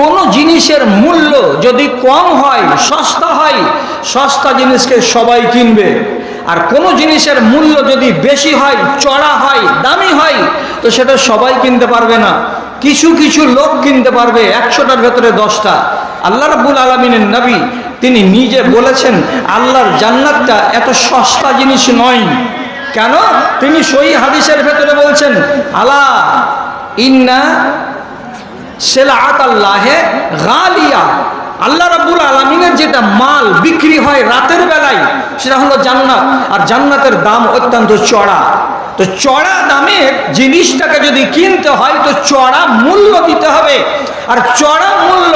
কোনো জিনিসের মূল্য যদি কম হয়, সস্তা হয়, সস্তা জিনিসকে সবাই কিনবে। আর কোনো জিনিসের মূল্য যদি বেশি হয়, চড়া হয়, দামি হয়, তো সেটা সবাই কিনতে পারবে না। কিছু কিছু লোক কিনতে পারবে, একশোটার ভেতরে দশটা। আল্লাহ রাবুল আলমিনের নবী, তিনি নিজে বলেছেন, আল্লাহর জান্নাতটা এত সস্তা জিনিস নয়। কেন? তিনি সই হাদিসের ভেতরে বলছেন, আলা ইন্না সেলাত আল্লাহে গালিয়া। আল্লাহ রাব্বুল আলমিনের যেটা মাল বিক্রি হয় রাতের বেলায়, সেটা হলো জান্নাত। আর জান্নাতের দাম অত্যন্ত চড়া। তো চড়া দামের জিনিসটাকে যদি কিনতে হয়, তো চড়া মূল্য দিতে হবে। আর চড়া মূল্য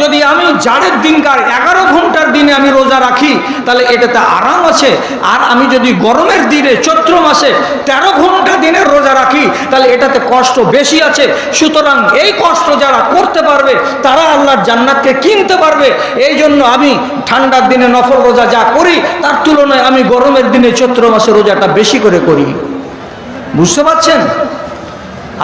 যদি আমি জাড়ের দিনকার এগারো ঘণ্টার দিনে আমি রোজা রাখি, তাহলে এটাতে আরাম আছে। আর আমি যদি গরমের দিনে চৈত্র মাসে তেরো ঘণ্টা দিনে রোজা রাখি, তাহলে এটাতে কষ্ট বেশি আছে। সুতরাং এই কষ্ট যারা করতে পারবে, তারা আল্লাহর জান্নাতকে কিনতে পারবে। এই জন্য আমি ঠান্ডার দিনে নফল রোজা যা করি, তার তুলনায় আমি গরমের দিনে চৈত্র মাসে রোজাটা বেশি করে করি। বুঝতে পারছেন?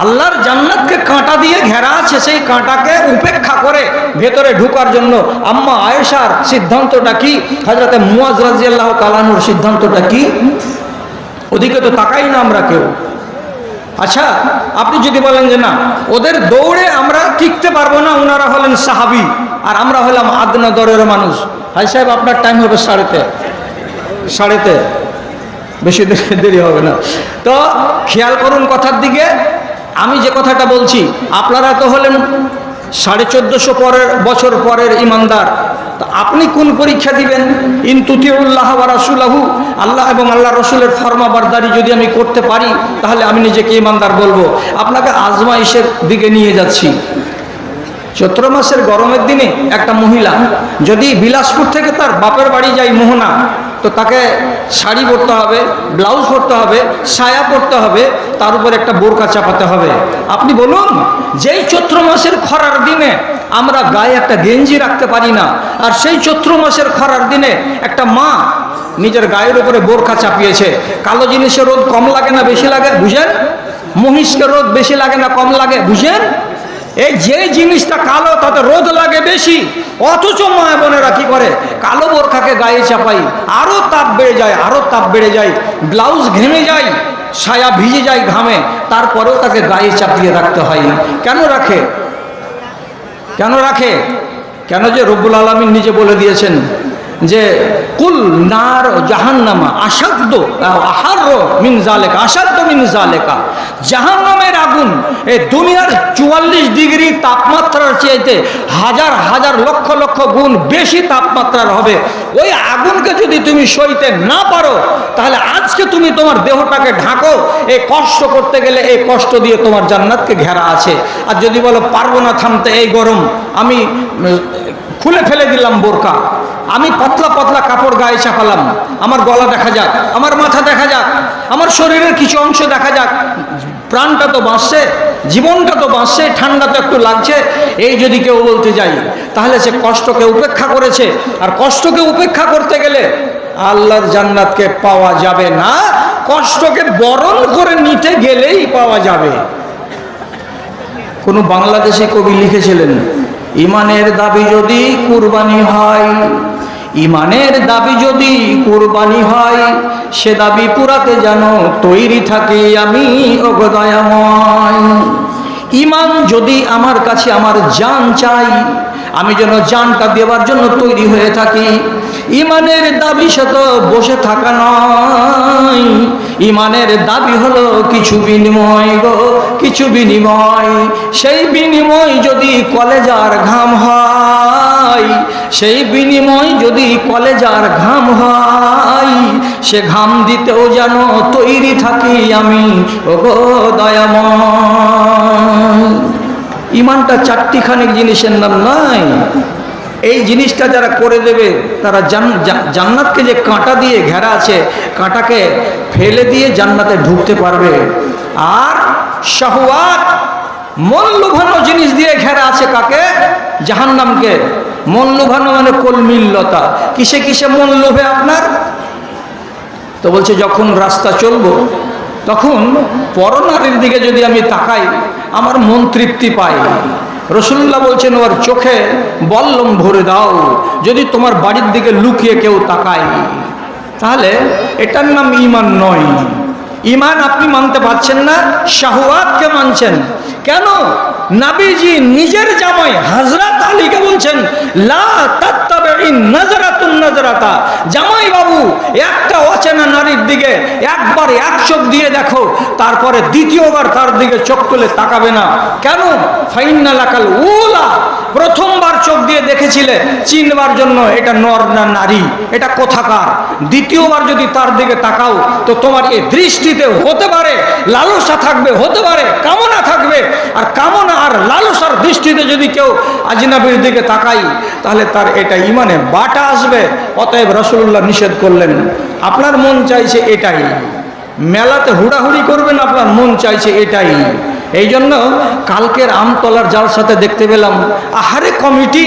আল্লাহর জান্নাতকে কাঁটা দিয়ে ঘেরা আছে, সেই কাঁটাকে উপেক্ষা করে ভেতরে ঢুকার জন্য। আম্মা আয়েশার সিদ্ধান্তটা কি? হাজরাতে মুয়াজ রাজিয়াল্লাহ তালানুর সিদ্ধান্তটা কি? ওদিকে তো তাকাই না আমরা কেউ। আচ্ছা আপনি যদি বলেন যে না, ওদের দৌড়ে আমরা টিকতে পারব না ওনারা হলেন সাহাবি, আর আমরা হলাম আদনা দরের মানুষ। হাই সাহেব, আপনার টাইম হবে সাড়েতে। সাড়েতে। বেশি দেরি- হবে না। তো খেয়াল করুন কথার দিকে। আমি যে কথাটা বলছি, আপনারা তো হলেন সাড়ে চোদ্দোশো পরের বছর পরের ইমানদার। আপনি কোন পরীক্ষা দিবেন? ইন তুতিউল্লাহ বা রাসুলাহু, আল্লাহ এবং আল্লাহ রসুলের ফরমাবারদারি যদি আমি করতে পারি, তাহলে আমি নিজেকে ইমানদার বলব। আপনাকে আজমাইশের দিকে নিয়ে যাচ্ছি। চৈত্র মাসের গরমের দিনে একটা মহিলা যদি বিলাসপুর থেকে তার বাপের বাড়ি যায় মোহনা তো তাকে শাড়ি পরতে হবে, ব্লাউজ পরতে হবে, সায়া পরতে হবে, তার উপর একটা বোরকা চাপাতে হবে। আপনি বলুন, যেই চৈত্র মাসের খরার দিনে আমরা গায়ে একটা গেঞ্জি রাখতে পারি না, আর সেই চৈত্র মাসের খরার দিনে একটা মা নিজের গায়ের উপরে বোরখা চাপিয়েছে। কালো জিনিসের রোদ কম লাগে না বেশি লাগে? বুঝেন? মহিষকে রোদ বেশি লাগে না কম লাগে? বুঝেন? এই যে জিনিসটা কালো, তাতে রোদ লাগে বেশি অথচ মায় বোনেরা কি করে? কালো বোরখাকে গায়ে চাপাই আরও তাপ বেড়ে যায় আরও তাপ বেড়ে যায়, ব্লাউজ ঘেমে যায় সায়া ভিজে যায় ঘামে, তারপরেও তাকে গায়ে চাপিয়ে রাখতে হয়। কেন রাখে? কেন রাখে? কেন যে রব্বুল আলমিন নিজে বলে দিয়েছেন? যে কুল নার জাহান্নামা আসাদ্য আহার মিন জালেকা আসাদ্য মিন জালেকা জাহান্নামের আগুন, এই দুনিয়ার চুয়াল্লিশ ডিগ্রি তাপমাত্রার চাইতে হাজার হাজার লক্ষ লক্ষ গুণ বেশি তাপমাত্রার হবে। ওই আগুনকে যদি তুমি সইতে না পারো, তাহলে আজকে তুমি তোমার দেহটাকে ঢাকো, এই কষ্ট করতে গেলে এই কষ্ট দিয়ে তোমার জান্নাতকে ঘেরা আছে। আর যদি বলো, পারব না থামতে, এই গরম, আমি খুলে ফেলে দিলাম বোরকা। আমি পাতলা পাতলা কাপড় গায়ে চাপালাম। আমার গলা দেখা যাক, আমার মাথা দেখা যাক, আমার শরীরের কিছু অংশ দেখা যাক। প্রাণটা তো বাঁচছে, জীবনটা তো বাঁচছে, ঠান্ডা তো একটু লাগছে। এই যদি কেউ বলতে যাই, তাহলে সে কষ্টকে উপেক্ষা করেছে। আর কষ্টকে উপেক্ষা করতে গেলে আল্লাহর জান্নাতকে পাওয়া যাবে না। কষ্টকে বরণ করে নিতে গেলেই পাওয়া যাবে। কোনো বাংলাদেশি কবি লিখেছিলেন ইমানের দাবি যদি কুরবানি হয়, ইমানের দাবি যদি কুরবানি হয়, সে দাবি পুরাতে যেন তৈরি থাকি আমি অগদয়াময়। ইমান যদি আমার কাছে আমার জান চাই, আমি যেন জানটা দেওয়ার জন্য তৈরি হয়ে থাকি, ইমানের দাবি সে তো বসে থাকা নয়। ইমানের দাবি হলো কিছু বিনিময় গো কিছু বিনিময়। সেই বিনিময় যদি কলেজার ঘাম হয়, সেই বিনিময় যদি কলেজার ঘাম হয়, সে ঘাম দিতেও যেন তৈরি থাকি আমি ও গো দয়াময়। ইমানটা চারটিখানিক জিনিসের নাম নয় এই জিনিসটা যারা করে দেবে, তারা জান্নাতকে যে কাঁটা দিয়ে ঘেরা আছে, কাঁটাকে ফেলে দিয়ে জান্নাতে ঢুকতে পারবে। আর শাহওয়াত মন লুভানো জিনিস দিয়ে ঘেরা আছে কাকে? জাহান্নামকে। মন লুভানো মানে কলমিল্লতা। কিসে কিসে মন লোভে আপনার? তো বলছে, যখন রাস্তা চলবো, তখন পরনারীর দিকে যদি আমি তাকাই, আমার মন তৃপ্তি পাই রসুল্লাহ বলছেন, ওর চোখে বল্লম ভরে দাও। যদি তোমার বাড়ির দিকে লুকিয়ে কেউ তাকায়, তাহলে এটার নাম ইমান নয়। ইমান আপনি মানতে পারছেন না, শাহওয়াতকে মানছেন। কেন? নাবিজি নিজের জামাই হাজরাত আলীকে বলছেন, লা নাজরাতা জামাই বাবু একটা অচেনা নারীর দিকে একবার এক চোখ দিয়ে দেখো, তারপরে দ্বিতীয়বার তার দিকে চোখ তুলে তাকাবে না। কেন? ফাইন্না লাকাল উলা দিয়ে চিনবার জন্য এটা নর না নারী, এটা কোথাকার? দ্বিতীয়বার যদি তার দিকে তাকাও, তো তোমার এই দৃষ্টিতে হতে পারে, লালসা থাকবে, হতে পারে, কামনা থাকবে। আর কামনা আর লালসার দৃষ্টিতে যদি কেউ আজিনাবির দিকে তাকাই, তাহলে তার এটা ইমানে বাটা আসবে। অতএব রসুল্লাহ নিষেধ করলেন। আপনার মন চাইছে এটাই। মেলাতে হুড়াহুড়ি করবেন, আপনার মন চাইছে এটাই। এই জন্য কালকের আমতলার সাথে দেখতে পেলাম, আহারে কমিটি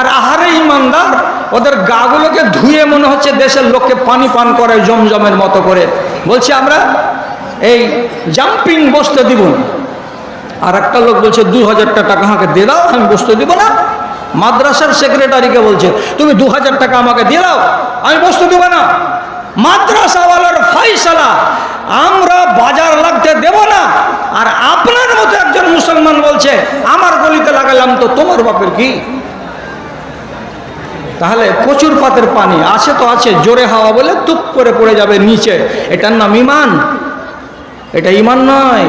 আর আহারে ইমানদার, ওদের গাগুলোকে ধুয়ে মনে হচ্ছে দেশের লোককে পানি পান করে জমজমের মতো করে। বলছি আমরা এই জাম্পিং বসতে দিব আর একটা লোক বলছে দুই হাজারটা টাকা আমাকে দিয়ে দাও, আমি বসতে দিব না। মাদ্রাসার সেক্রেটারিকে বলছে, তুমি দু হাজার টাকা আমাকে দিয়ে দাও, আমি বসতে দিব না। মাদ্রাসাওয়ালার ফাইসালা আমরা বাজার লাগতে দেব না। আর আপনার মতো একজন মুসলমান বলছে, আমার গলিতে লাগালাম তো তোমার বাপের কি? তাহলে প্রচুর পাতের পানি আছে তো আছে জোরে হাওয়া বলে তুপ করে পড়ে যাবে নিচে। এটার নাম ইমান। এটা ইমান নয়।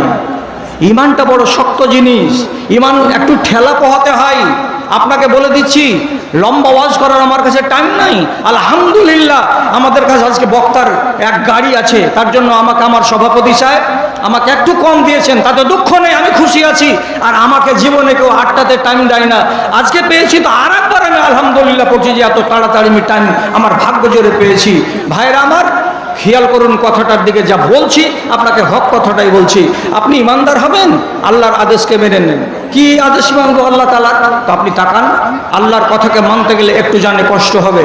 ইমানটা বড় শক্ত জিনিস। ইমান একটু ঠেলা পোহাতে হয়। আপনাকে বলে দিচ্ছি লম্বা ওয়াজ করার আমার কাছে টাইম নাই। আলহামদুলিল্লাহ, আমাদের কাছে আজকে বক্তার এক গাড়ি আছে, তার জন্য আমাকে আমার সভাপতি সাহেব আমাকে একটু কম দিয়েছেন, তাতে দুঃখ নেই, আমি খুশি আছি। আর আমাকে জীবনে কেউ আটটাতে টাইম দেয় না। আজকে পেয়েছি তো আর একবার আমি আলহামদুলিল্লাহ পড়ছি যে এত তাড়াতাড়ি আমি টাইম আমার ভাগ্য জোরে পেয়েছি। ভাইরা আমার, খেয়াল করুন কথাটার দিকে যা বলছি, আপনাকে হক কথাটাই বলছি। আপনি ইমানদার হবেন, আল্লাহর আদেশকে মেনে নেন। কি আদেশ মানবো আল্লাহ তালা তো আপনি তাকান, আল্লাহর কথাকে মানতে গেলে একটু জানে কষ্ট হবে।